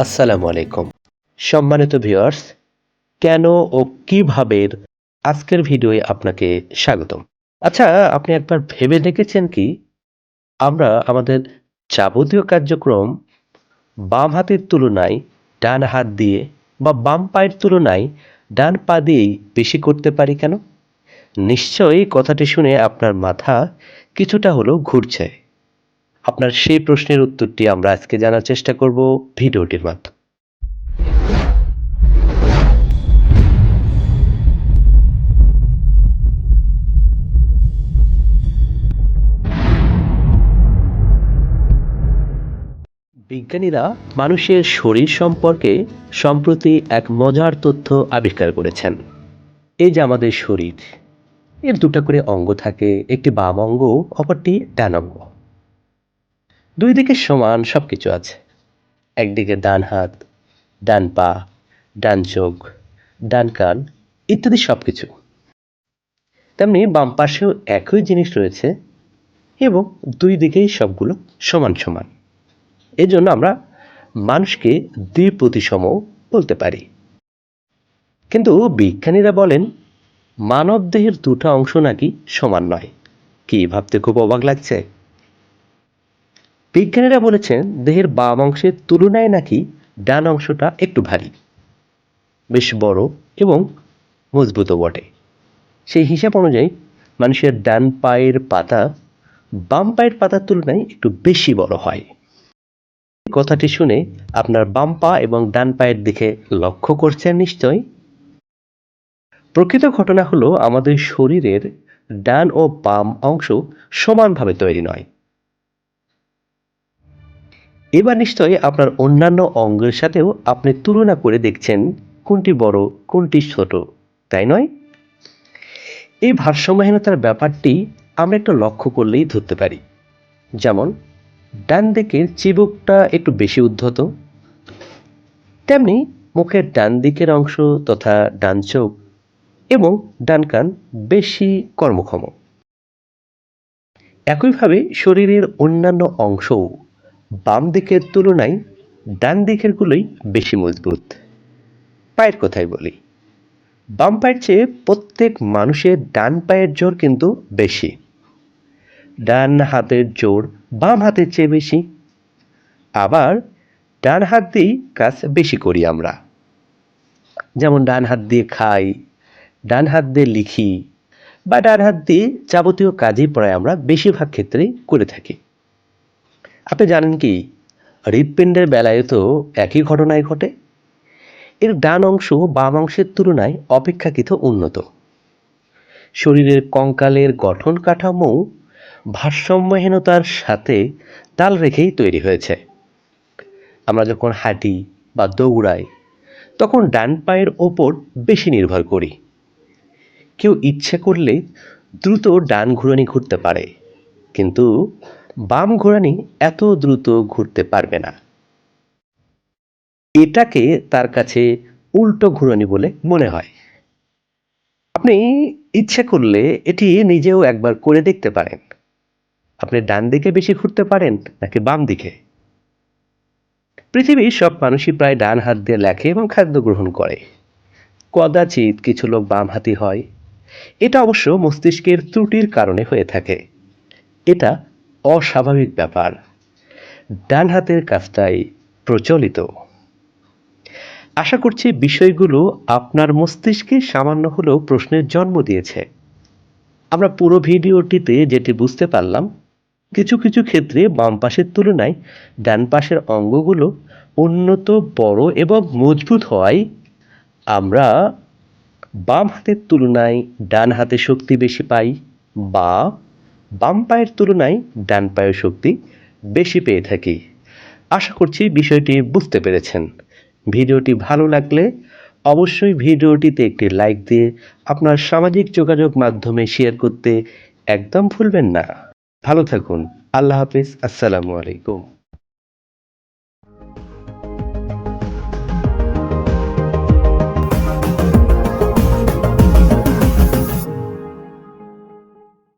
আসসালামু আলাইকুম। সম্মানিত ভিউয়ার্স, কেন ও কীভাবে আজকের ভিডিওয়ে আপনাকে স্বাগতম? আচ্ছা আপনি একবার ভেবে দেখেছেন কি? আমরা আমাদের যাবতীয় কার্যক্রম বাম হাতের তুলনায় ডান হাত দিয়ে বা বাম পায়ের তুলনায় ডান পা দিয়েই বেশি করতে পারি কেন? নিশ্চয়ই কথাটি শুনে আপনার মাথা কিছুটা হলেও ঘুরছে। আপনার সেই প্রশ্নের উত্তরটি আমরা আজকে জানার চেষ্টা করব ভিডিওটির মাধ্যমে। বিজ্ঞানীরা মানুষের শরীর সম্পর্কে সম্প্রতি এক মজার তথ্য আবিষ্কার করেছেন। এই যে আমাদের শরীর, এর দুটো করে অঙ্গ থাকে, একটি বাম অঙ্গ, অপরটি ডান অঙ্গ। দুই দিকে সমান সব কিছু আছে। একদিকে ডান হাত, ডান পা, ডান চোখ, ডান কান ইত্যাদি সব কিছু তেমনি বাম পাশেও একই জিনিস রয়েছে এবং দুই দিকেই সবগুলো সমান সমান। এই জন্য আমরা মানুষকে দ্বিপ্রতিসম বলতে পারি। কিন্তু বিজ্ঞানীরা বলেন মানব দেহের দুটো অংশ নাকি সমান নয়। কি ভাবতে খুব অবাক লাগছে? বিজ্ঞানীরা বলেছেন, দেহের বাম অংশের তুলনায় নাকি ডান অংশটা একটু ভারী। বেশ বড় এবং মজবুতও বটে। সেই হিসাব অনুযায়ী, মানুষের ডান পায়ের পাতা বাম পায়ের পাতার তুলনায় একটু বেশি বড় হয়। কথাটি শুনে আপনার বাম পা এবং ডান পায়ের দিকে লক্ষ্য করছেন নিশ্চয়? প্রকৃত ঘটনা হলো, আমাদের শরীরের ডান ও বাম অংশ সমানভাবে তৈরি নয়। এবার নিশ্চয়ই আপনার অন্যান্য অঙ্গের সাথেও আপনি তুলনা করে দেখছেন কোনটি বড়, কোনটি ছোট, তাই নয়? এই ভারসাম্যহীনতার ব্যাপারটি আমরা একটু লক্ষ্য করলেই ধরতে পারি। যেমন, ডান দিকের চিবুকটা একটু বেশি উদ্ধত, তেমনি মুখের ডান দিকের অংশ তথা ডান চোখ এবং ডান কান বেশি কর্মক্ষম। একইভাবে শরীরের অন্যান্য অংশও বাম দিকের তুলনায় ডান দিকেরগুলোই বেশি মজবুত। পায়ের কথাই বলি। বাম পায়ের চেয়ে প্রত্যেক মানুষের ডান পায়ের জোর কিন্তু বেশি। ডান হাতের জোর বাম হাতের চেয়ে বেশি। আবার ডান হাত দিয়েই কাজ বেশি করি আমরা। যেমন ডান হাত দিয়ে খাই, ডান হাত দিয়ে লিখি বা ডান হাত দিয়ে যাবতীয় কাজই প্রায় আমরা বেশিরভাগ ক্ষেত্রেই করে থাকি। আপনি জানেন কি? হৃৎপিণ্ডের বেলায় তো একই ঘটনাই ঘটে। এর ডান অংশ বাম অংশের তুলনায় অপেক্ষাকৃত উন্নত। শরীরের কঙ্কালের গঠন কাঠামো ভারসাম্যহীনতার সাথে তাল রেখেই তৈরি হয়েছে। আমরা যখন হাঁটি বা দৌড়াই, তখন ডান পায়ের ওপর বেশি নির্ভর করি। কেউ ইচ্ছে করলে দ্রুত ডান ঘুরানি ঘুরতে পারে, কিন্তু বাম ঘোরানি এত দ্রুত ঘুরতে পারবে না। এটাকে তার কাছে উল্টো ঘুরানি বলে মনে হয়। আপনি ইচ্ছে করলে এটি নিজেও একবার করে দেখতে পারেন। আপনি ডান দিকে বেশি ঘুরতে পারেন নাকি বাম দিকে? পৃথিবীর সব মানুষই প্রায় ডান হাত দিয়ে লেখে এবং খাদ্য গ্রহণ করে। কদাচিৎ কিছু লোক বাম হাতি হয়। এটা অবশ্য মস্তিষ্কের ত্রুটির কারণে হয়ে থাকে। এটা অস্বাভাবিক ব্যাপার। ডান হাতের কাজটাই প্রচলিত। আশা করছি বিষয়গুলো আপনার মস্তিষ্কে সামান্য হলেও প্রশ্নের জন্ম দিয়েছে। আমরা পুরো ভিডিওটিতে যেটি বুঝতে পারলাম, কিছু কিছু ক্ষেত্রে বাম পাশের তুলনায় ডান পাশের অঙ্গগুলো উন্নত, বড় এবং মজবুত হওয়ায় আমরা বাম হাতের তুলনায় ডান হাতে শক্তি বেশি পাই বা বাম পায়ের তুলনায় ডান পায়ের শক্তি বেশি পেয়ে থাকি। আশা করছি বিষয়টি বুঝতে পেরেছেন। ভিডিওটি ভালো লাগলে অবশ্যই ভিডিওটিতে একটি লাইক দিয়ে আপনার সামাজিক যোগাযোগ মাধ্যমে শেয়ার করতে একদম ভুলবেন না। ভালো থাকুন। আল্লাহ হাফিজ। আসসালামু আলাইকুম।